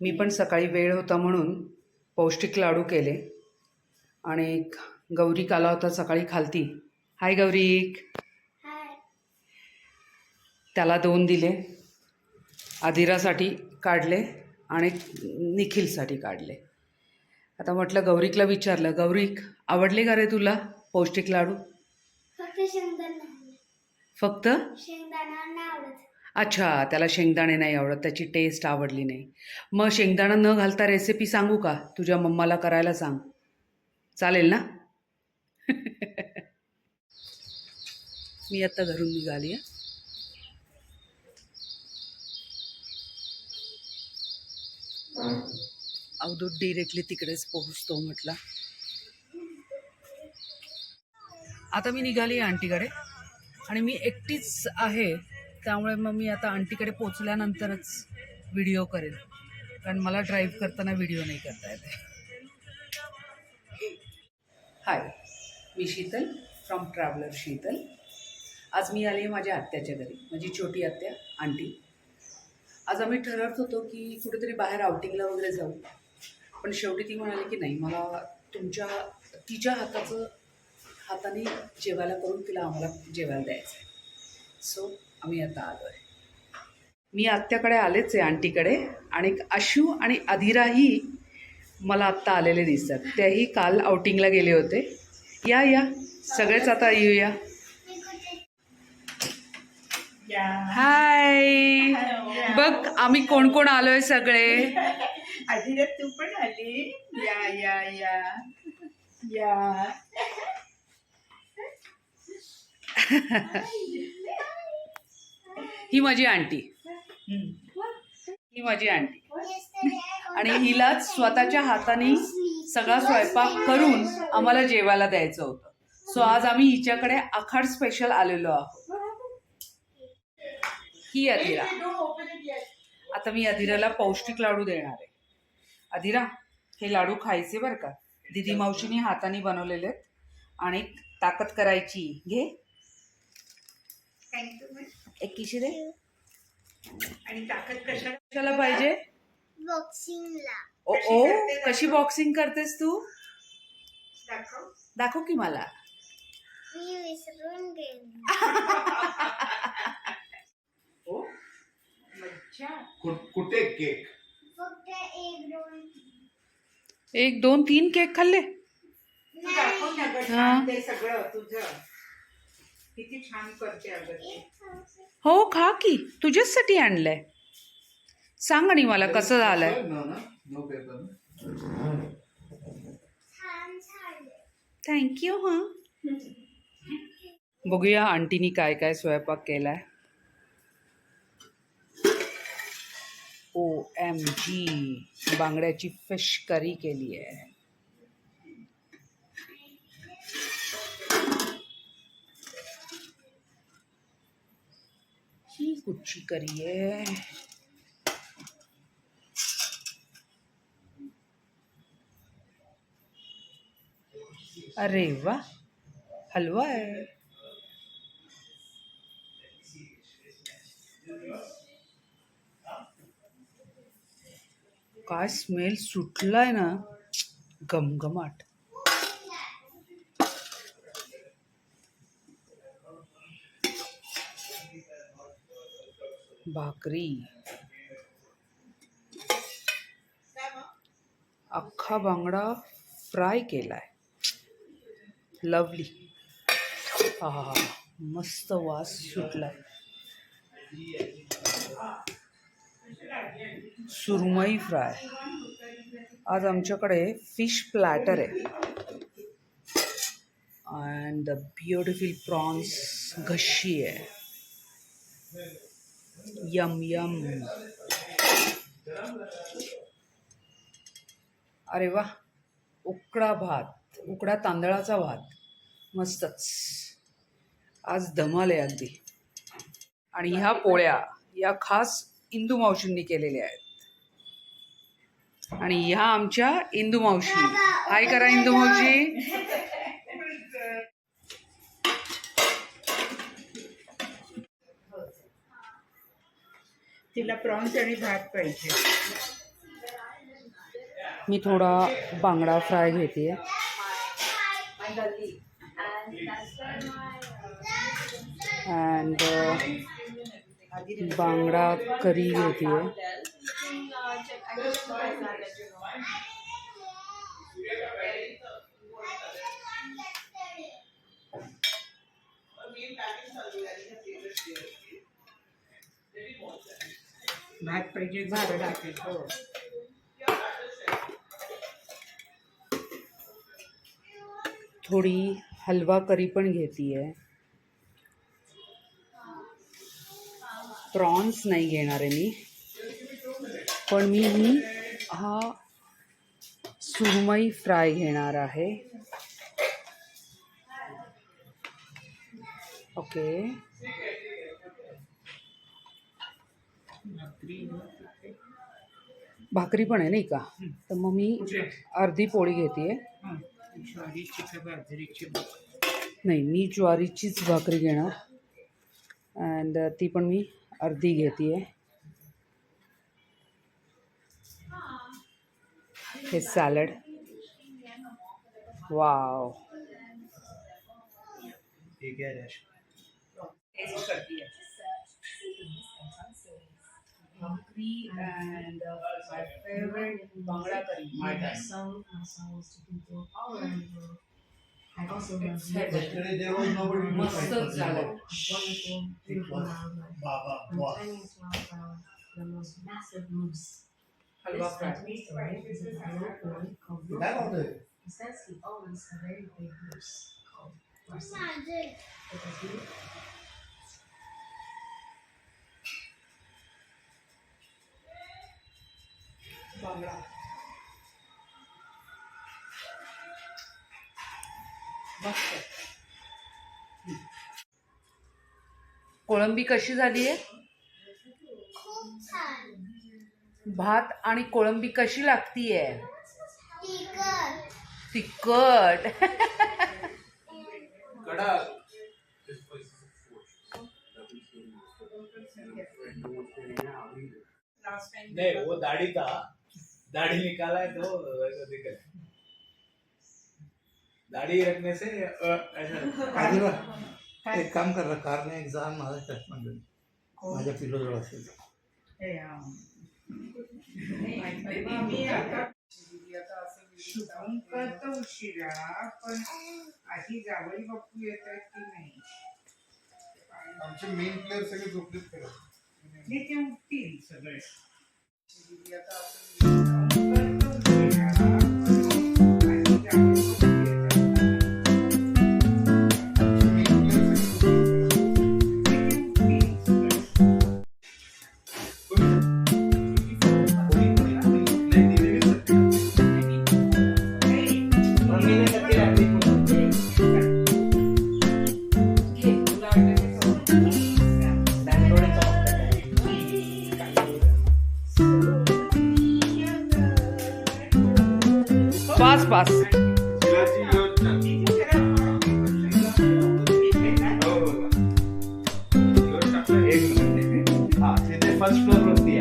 मी पण सकाळी वेळ होता म्हणून पौष्टिक लाडू केले. आणि गौरीक आला होता सकाळी खालती. हाय गौरीक. त्याला दोन दिले. आदिरासाठी काढले आणि निखिलसाठी काढले. आता म्हटलं गौरिकला विचारलं गौरिक आवडले का रे तुला पौष्टिक लाडू? फक्त शेंगदाणा फक्त? शेंगदाणा अच्छा त्याला शेंगदाणे नाही आवडत त्याची टेस्ट आवडली नाही. मग शेंगदाणा न घालता रेसिपी सांगू का? तुझ्या मम्माला करायला सांग. चालेल ना? मी आत्ता घरून निघाली आहे. अवधूत डिरेक्टली तिकडेच पोहोचतो म्हटला. आता मी निघाली आहे आंटीकडे. आणि मी एकटीच आहे. त्यामुळे मग मी आता आंटीकडे पोचल्यानंतरच व्हिडिओ करेन. कारण मला ड्राईव्ह करताना व्हिडिओ नाही करता येते. हाय मी शीतल फ्रॉम ट्रॅव्हलर शीतल. आज मी आली आहे माझ्या आत्याच्या घरी माझी छोटी आत्या आंटी. आज आम्ही ठरवत होतो की कुठेतरी बाहेर आउटिंगला वगैरे जाऊ. पण शेवटी ती म्हणाली की नाही मला तुमच्या तिच्या हाताचं हाताने जेवायला करून तिला आम्हाला जेवायला द्यायचं आहे सो आम्ही आता आलो आहे मी आत्याकडे आलेच आहे आंटीकडे आणि आशू आणि अधिराही मला आत्ता आलेले दिसतात. त्याही काल आउटिंगला गेले होते. या या. सगळेच आता येऊया. हाय बघ आम्ही कोण कोण आलोय सगळे? आधी तू पण आली? या या या. या. ही माझी आंटी. ही माझी आंटी. आणि हिलाच स्वतःच्या हाताने सगळा स्वयंपाक करून आम्हाला जेवायला द्यायचं होतं. सो आज आम्ही हिच्याकडे आखाड स्पेशल आलेलो आहोत. ही अधिरा. आता मी अधिराला पौष्टिक लाडू देणार आहे. अधिरा हे लाडू खायचे बरं का? दिदी मावशीने हाताने बनवलेले आहेत आणि ताकद करायची. घे. एक किशी दे आणि ताकद कशा कशाला पाहिजे? बॉक्सिंगला ओ ओ कशी बॉक्सिंग करतेस तू? दाखव. दाखव की मला. मी विसरून गेली. मज्जा. कु- कुठे केक? फक्त एक दोन एक दोन तीन केक खाल्ले? तू दाखव ना गं हा. छान ते सगळं तुझं. किती छान करते हो खा की. तुझ्याचसाठी आणलंय. सांग आणि मला कसं झालंय. थँक्यू हां बघूया आंटीनी काय काय स्वयंपाक केलाय. O M G बांगड्याची fish curry केली आहे ही कुठची करी आहे अरे वा हलवा आहे काय स्मेल सुटलाय ना गमगमाट। भाकरी. अख्खा बांगडा फ्राय केलाय. लवली. हा मस्त वास सुटलाय. सुरमई फ्राय. आज आमच्याकडे फिश प्लॅटर आहे. And the beautiful prawns ghassi आहे. यम यम अरे वा. उकडा भात. उकडा तांदळाचा भात. मस्तच. आज धमाल आहे अगदी. आणि ह्या पोळ्या या खास इंदू मावशींनी केलेल्या आहेत. आणि ह्या आमच्या इंदू मावशी. हाय करा इंदू मावशी. तिला प्रॉन्स आणि भात पाहिजे. मी थोडा बांगडा फ्राय घेते अँड बांगडा करी घेते भात पाहिजे भात टाकेल हो. थोडी हलवा करी पण घेते आहे प्रॉन्स नाही घेणार आहे मी. पण मी ही हा सुरमई फ्राय घेणार आहे. ओके. भाकरी पण आहे नाही का? तर मग मी अर्धी पोळी घेते हा नाही मी ज्वारीचीच भाकरी घेणार. अँड ती पण मी अर्धी घेते हे सॅलड. वाव. ठीक आहे Humphrey and uh, my favorite Bangla curry. My I uh, was talking to our. I uh, also love Yesterday there was nobody. Wonderful, beautiful. Baba to uh, the most massive moose. Halwa This is a called That He says he owns a very big moose called Rusty. It is बांगडा. मस्त. कोळंबी कशी झाली आहे? खूप छान. भात आणि कोळंबी कशी लागतीये? तिखट. नहीं वो दाढ़ी था दाढ़ी निकाला है तो वैसा दिख रहा है दाढ़ी रखने से अ, ऐसा एक काम कर रहा कार में एक जान माझा चष्मा घेऊन माझ्या पिलो जवळ असेल. हे, हा. मी आता शुभम करतो उशिरा पण आधी जावई बापू येतात की नाही. आमचे मेन प्लेअर सगळे झोपलेत खरं. नाही ते उठतील सगळे. शुभम करतो उशिरा, पास पास. फर्स्ट फ्लोर वरती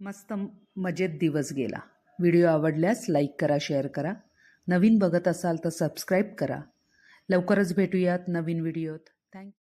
मस्त मजेत दिवस गेला. व्हिडिओ आवडल्यास लाईक करा शेअर करा. नवीन बघत असाल तर सबस्क्राईब करा. लवकरच भेटूयात नवीन व्हिडिओत. Thank